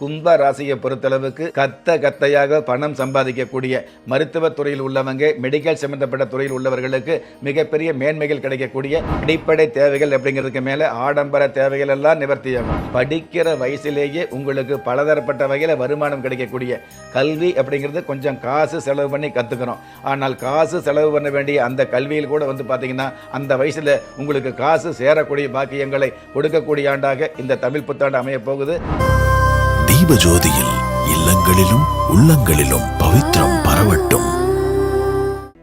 கும்ப ராசியை பொறுத்தளவுக்கு கத்த கத்தையாக பணம் சம்பாதிக்கக்கூடிய மருத்துவ துறையில் உள்ளவங்க மெடிக்கல் சம்பந்தப்பட்ட துறையில் உள்ளவர்களுக்கு மிகப்பெரிய மேன்மைகள் கிடைக்கக்கூடிய அடிப்படை தேவைகள் அப்படிங்கிறதுக்கு மேல ஆடம்பர தேவைகள் எல்லாம் நிவர்த்தியாகும். படிக்கிற வயசுலேயே உங்களுக்கு பலதரப்பட்ட வகையில் வருமானம் கிடைக்கக்கூடிய கல்வி அப்படிங்கிறது கொஞ்சம் காசு செலவு பண்ணி கத்துக்கிறோம் ஆனால் காசு செலவு பண்ண வேண்டிய அந்த கல்வியில் கூட வந்து பார்த்தீங்கன்னா அந்த வயசுல உங்களுக்கு காசு சேரக்கூடிய பாக்கியங்களை கொடுக்கக்கூடிய ஆண்டாக இந்த தமிழ் புத்தாண்டு அமைய போகுது. தீபஜோதியில் இல்லங்களிலும் உள்ளங்களிலும் பவித்ரம் பரவட்டும்.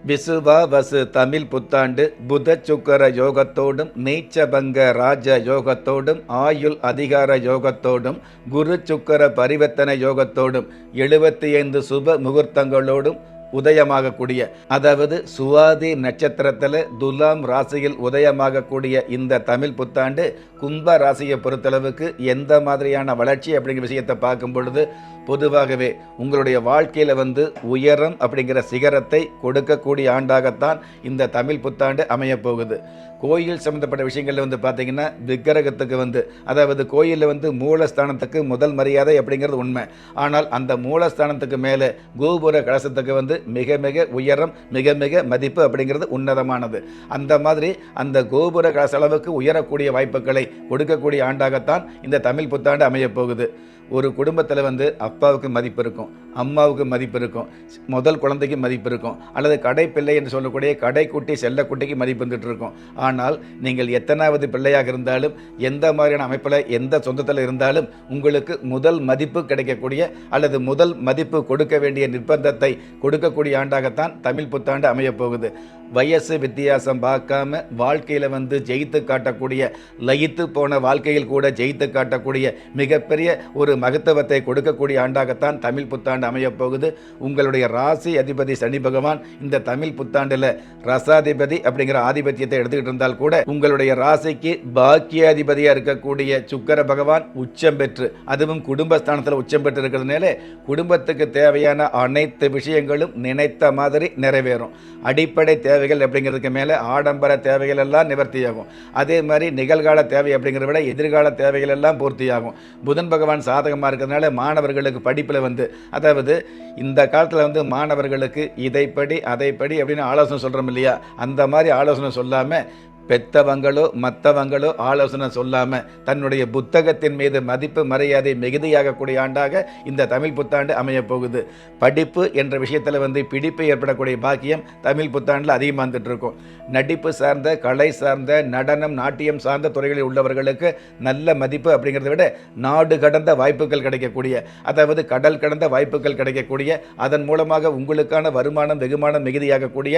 விசுவாவசு தமிழ் புத்தாண்டு புத சுக்கர யோகத்தோடும் நீச்சபங்க ராஜ யோகத்தோடும் ஆயுள் அதிகார யோகத்தோடும் குரு சுக்கர பரிவர்த்தன யோகத்தோடும் எழுபத்தி ஐந்து சுப முகூர்த்தங்களோடும் உதயமாகக்கூடிய அதாவது சுவாதி நட்சத்திரத்தில் துலாம் ராசியில் உதயமாகக்கூடிய இந்த தமிழ் புத்தாண்டு கும்ப ராசியை பொறுத்தளவுக்கு எந்த மாதிரியான வளர்ச்சி அப்படிங்கிற விஷயத்தை பார்க்கும் பொழுது பொதுவாகவே உங்களுடைய வாழ்க்கையில் வந்து உயரம் அப்படிங்கிற சிகரத்தை கொடுக்கக்கூடிய ஆண்டாகத்தான் இந்த தமிழ் புத்தாண்டு அமையப்போகுது. கோயில் சம்மந்தப்பட்ட விஷயங்களில் வந்து பார்த்தீங்கன்னா விக்கிரகத்துக்கு வந்து அதாவது கோயிலில் வந்து மூலஸ்தானத்துக்கு முதல் மரியாதை அப்படிங்கிறது உண்மை. ஆனால் அந்த மூலஸ்தானத்துக்கு மேலே கோபுர கலசத்துக்கு வந்து மிக மிக உயரம் மிக மிக மதிப்பு அப்படிங்கிறது உன்னதமானது. அந்த மாதிரி அந்த கோபுர கலச அளவுக்கு உயரக்கூடிய வாய்ப்புகளை கொடுக்கக்கூடிய ஆண்டாகத்தான் இந்த தமிழ் புத்தாண்டு அமையப் போகுது ஒரு குடும்பத்தில் வந்து அப்பாவுக்கு மதிப்பு இருக்கும் அம்மாவுக்கு மதிப்பு இருக்கும் முதல் குழந்தைக்கு மதிப்பு இருக்கும் அல்லது கடை பிள்ளை என்று சொல்லக்கூடிய கடைக்குட்டி செல்லக்குட்டிக்கு மதிப்பு வந்துட்டு இருக்கும். ஆனால் நீங்கள் எத்தனாவது பிள்ளையாக இருந்தாலும் எந்த மாதிரியான அமைப்பில் எந்த சொந்தத்தில் இருந்தாலும் உங்களுக்கு முதல் மதிப்பு கிடைக்கக்கூடிய அல்லது முதல் மதிப்பு கொடுக்க வேண்டிய நிர்பந்தத்தை கொடுக்கக்கூடிய ஆண்டாகத்தான் தமிழ் புத்தாண்டு அமையப்போகுது வயசு வித்தியாசம் பார்க்காம வாழ்க்கையில் வந்து ஜெயித்து காட்டக்கூடிய லயித்து போன வாழ்க்கையில் கூட ஜெயித்து காட்டக்கூடிய மிகப்பெரிய ஒரு மகத்துவத்தை கொடுக்கக்கூடிய ஆண்டாகத்தான் தமிழ் புத்தாண்டு அமையப் போகுது. உங்களுடைய ராசி அதிபதி சனி பகவான் இந்த தமிழ் புத்தாண்டில் ரசாதிபதி அப்படிங்கிற ஆதிபத்தியத்தை எடுத்துக்கிட்டு இருந்தால் கூட உங்களுடைய ராசிக்கு பாக்கியாதிபதியாக இருக்கக்கூடிய சுக்கர பகவான் உச்சம் பெற்று அதுவும் குடும்பஸ்தானத்தில் உச்சம் பெற்று இருக்கிறதுனால குடும்பத்துக்கு தேவையான அனைத்து விஷயங்களும் நினைத்த மாதிரி நிறைவேறும். அடிப்படை தேவைகள் அப்படிங்கிறதுக்கு மேலே ஆடம்பர தேவைகள் எல்லாம் நிவர்த்தியாகும். அதே மாதிரி நிகழ்கால தேவை அப்படிங்கிறத விட எதிர்கால தேவைகள் எல்லாம் பூர்த்தியாகும். புதன் பகவான் சாதகமாக இருக்கிறதுனால மாணவர்களுக்கு படிப்பில் வந்து அதாவது இந்த காலத்தில் வந்து மாணவர்களுக்கு இதைப்படி அதைப்படி அப்படின்னு ஆலோசனை சொல்கிறோம் இல்லையா? அந்த மாதிரி ஆலோசனை சொல்லாமல் பெத்தவங்களோ மற்றவங்களோ ஆலோசனை சொல்லாமல் தன்னுடைய புத்தகத்தின் மீது மதிப்பு மரியாதை மிகுதியாகக்கூடிய ஆண்டாக இந்த தமிழ் புத்தாண்டு அமையப் போகுது. படிப்பு என்ற விஷயத்தில் வந்து பிடிப்பு ஏற்படக்கூடிய பாக்கியம் தமிழ் புத்தாண்டில் அதிகமாக வந்துட்டு இருக்கும் நடிப்பு சார்ந்த கலை சார்ந்த நடனம் நாட்டியம் சார்ந்த துறைகளில் உள்ளவர்களுக்கு நல்ல மதிப்பு அப்படிங்கிறத விட நாடு கடந்த வாய்ப்புகள் கிடைக்கக்கூடிய அதாவது கடல் கடந்த வாய்ப்புகள் கிடைக்கக்கூடிய அதன் மூலமாக உங்களுக்கான வருமானம் வெகுமானம் மிகுதியாகக்கூடிய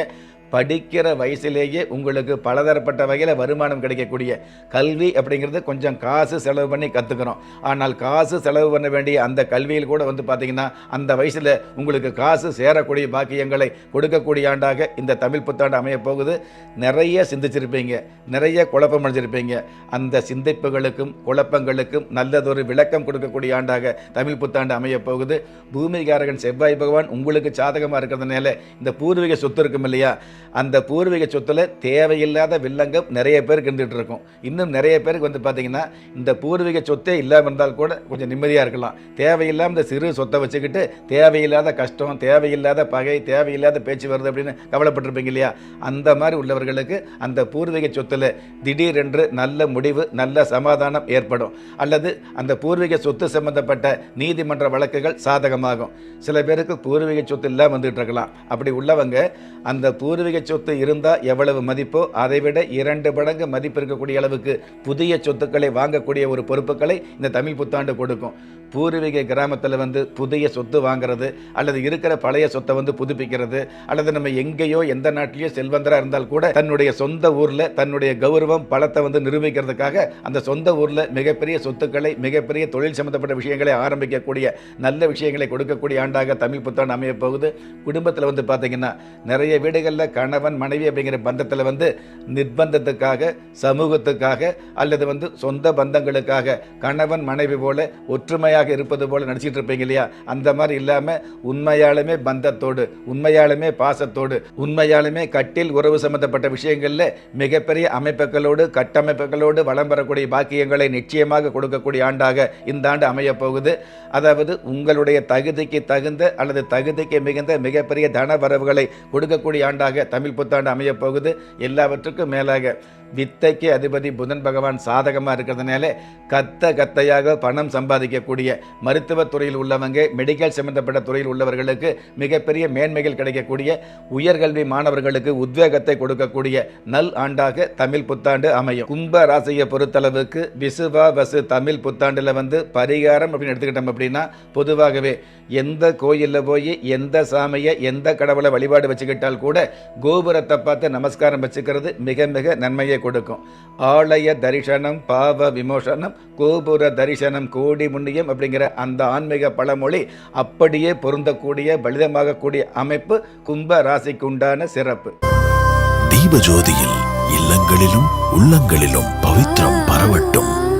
படிக்கிற வயசிலேயே உங்களுக்கு பலதரப்பட்ட வகையில் வருமானம் கிடைக்கக்கூடிய கல்வி அப்படிங்கிறது கொஞ்சம் காசு செலவு பண்ணி கற்றுக்கிறோம் ஆனால் காசு செலவு பண்ண வேண்டிய அந்த கல்வியில் கூட வந்து பார்த்தீங்கன்னா அந்த வயசில் உங்களுக்கு காசு சேரக்கூடிய பாக்கியங்களை கொடுக்கக்கூடிய ஆண்டாக இந்த தமிழ் புத்தாண்டு அமையப் போகுது. நிறைய சிந்திச்சிருப்பீங்க. நிறைய குழப்பம் அடைஞ்சிருப்பீங்க. அந்த சிந்திப்புகளுக்கும் குழப்பங்களுக்கும் நல்லதொரு விளக்கம் கொடுக்கக்கூடிய ஆண்டாக தமிழ் புத்தாண்டு அமையப் போகுது. பூமிகாரகன் செவ்வாய் பகவான் உங்களுக்கு சாதகமாக இருக்கிறதுனால இந்த பூர்வீக சொத்து இருக்கும் இல்லையா? அந்த பூர்வீக சொத்துல தேவையில்லாத வில்லங்கம் நிறைய பேருக்கு இருந்துகிட்டு இருக்கும். இன்னும் நிறைய பேருக்கு வந்து பார்த்தீங்கன்னா இந்த பூர்வீக சொத்தே இல்லாமல் இருந்தால் கூட கொஞ்சம் நிம்மதியாக இருக்கலாம். தேவையில்லாமல் இந்த சிறு சொத்தை வச்சுக்கிட்டு தேவையில்லாத கஷ்டம் தேவையில்லாத பகை தேவையில்லாத பேச்சு வருது அப்படின்னு கவலைப்பட்டிருப்பீங்க இல்லையா? அந்த மாதிரி உள்ளவர்களுக்கு அந்த பூர்வீக சொத்துல திடீரென்று நல்ல முடிவு நல்ல சமாதானம் ஏற்படும். அல்லது அந்த பூர்வீக சொத்து சம்பந்தப்பட்ட நீதிமன்ற வழக்குகள் சாதகமாகும். சில பேருக்கு பூர்வீக சொத்து இல்லாமல் வந்துட்டு இருக்கலாம். அப்படி உள்ளவங்க அந்த பூர்வீக சொத்து இருந்தால் எவ்வளவு மதிப்போ அதை விட இரண்டு மடங்கு மதிப்பு இருக்கக்கூடிய அளவுக்கு புதிய சொத்துக்களை வாங்கக்கூடிய ஒரு பொறுப்புகளை இந்த தமிழ் புத்தாண்டு கொடுக்கும். பூர்வீக கிராமத்தில் வந்து புதிய சொத்து வாங்குறது அல்லது இருக்கிற பழைய சொத்தை வந்து புதுப்பிக்கிறது அல்லது நம்ம எங்கேயோ எந்த நாட்டிலேயோ செல்வந்தராக இருந்தால் கூட தன்னுடைய சொந்த ஊரில் தன்னுடைய கௌரவம் பலத்தை வந்து நிரூபிக்கிறதுக்காக அந்த சொந்த ஊரில் மிகப்பெரிய சொத்துக்களை மிகப்பெரிய தொழில் சம்பந்தப்பட்ட விஷயங்களை ஆரம்பிக்கக்கூடிய நல்ல விஷயங்களை கொடுக்கக்கூடிய ஆண்டாக தமிழ் புத்தாண்டு அமையப்போகுது குடும்பத்தில் வந்து பார்த்தீங்கன்னா நிறைய வீடுகளில் கணவன் மனைவி அப்படிங்கிற பந்தத்தில் வந்து நிர்பந்தத்துக்காக சமூகத்துக்காக அல்லது வந்து சொந்த பந்தங்களுக்காக கணவன் மனைவி போல ஒற்றுமையாக உண்மையாக இருப்பது போல நடிச்சிட்டு இருப்பீங்க இல்லையா? அந்த மாதிரி இல்லாமல் உண்மையாலுமே பந்தத்தோடு உண்மையாலுமே பாசத்தோடு உண்மையாலுமே கட்டில் உறவு சம்பந்தப்பட்ட விஷயங்களில் மிகப்பெரிய அமைப்புகளோடு கட்டமைப்புகளோடு வளம் பெறக்கூடிய பாக்கியங்களை நிச்சயமாக கொடுக்கக்கூடிய ஆண்டாக இந்த ஆண்டு அமையப் போகுது. அதாவது உங்களுடைய தகுதிக்கு தகுந்த அல்லது தகுதிக்கு மிகுந்த மிகப்பெரிய தன வரவுகளை கொடுக்கக்கூடிய ஆண்டாக தமிழ் புத்தாண்டு அமையப் போகுது. எல்லாவற்றுக்கும் மேலாக வித்தைக்கு அதிபதி புதன் பகவான் சாதகமாக இருக்கிறதுனால கத்த கத்தையாக பணம் சம்பாதிக்கக்கூடிய மருத்துவத் துறையில் உள்ளவங்க மெடிக்கல் சம்பந்தப்பட்ட துறையில் உள்ளவர்களுக்கு மிகப்பெரிய மேன்மைகள் கிடைக்கக்கூடிய உயர்கல்வி மாணவர்களுக்கு உத்வேகத்தை கொடுக்கக்கூடிய நல் ஆண்டாக தமிழ் புத்தாண்டு அமையும். கும்ப ராசியை பொறுத்தளவுக்கு விசுவா வசு தமிழ் புத்தாண்டில் வந்து பரிகாரம் அப்படின்னு எடுத்துக்கிட்டோம் அப்படின்னா பொதுவாகவே எந்த கோயிலில் போய் எந்த சாமியை எந்த கடவுளை வழிபாடு வச்சுக்கிட்டால் கூட கோபுரத்தை பார்த்து நமஸ்காரம் வச்சுக்கிறது மிக மிக நன்மையை கொடுக்கும். ஆலய தரிசனம் பாவ விமோசனம் கோபுர தரிசனம் கோடி முன்னியம் அப்படிங்கிற அந்த ஆன்மீக பழமொழி அப்படியே பொருந்தக்கூடிய பலிதமாகக்கூடிய அமைப்பு கும்ப ராசிக்கு உண்டான சிறப்பு. தீபஜோதியில் இல்லங்களிலும் உள்ளங்களிலும் பவித்ரம் பரவட்டும்.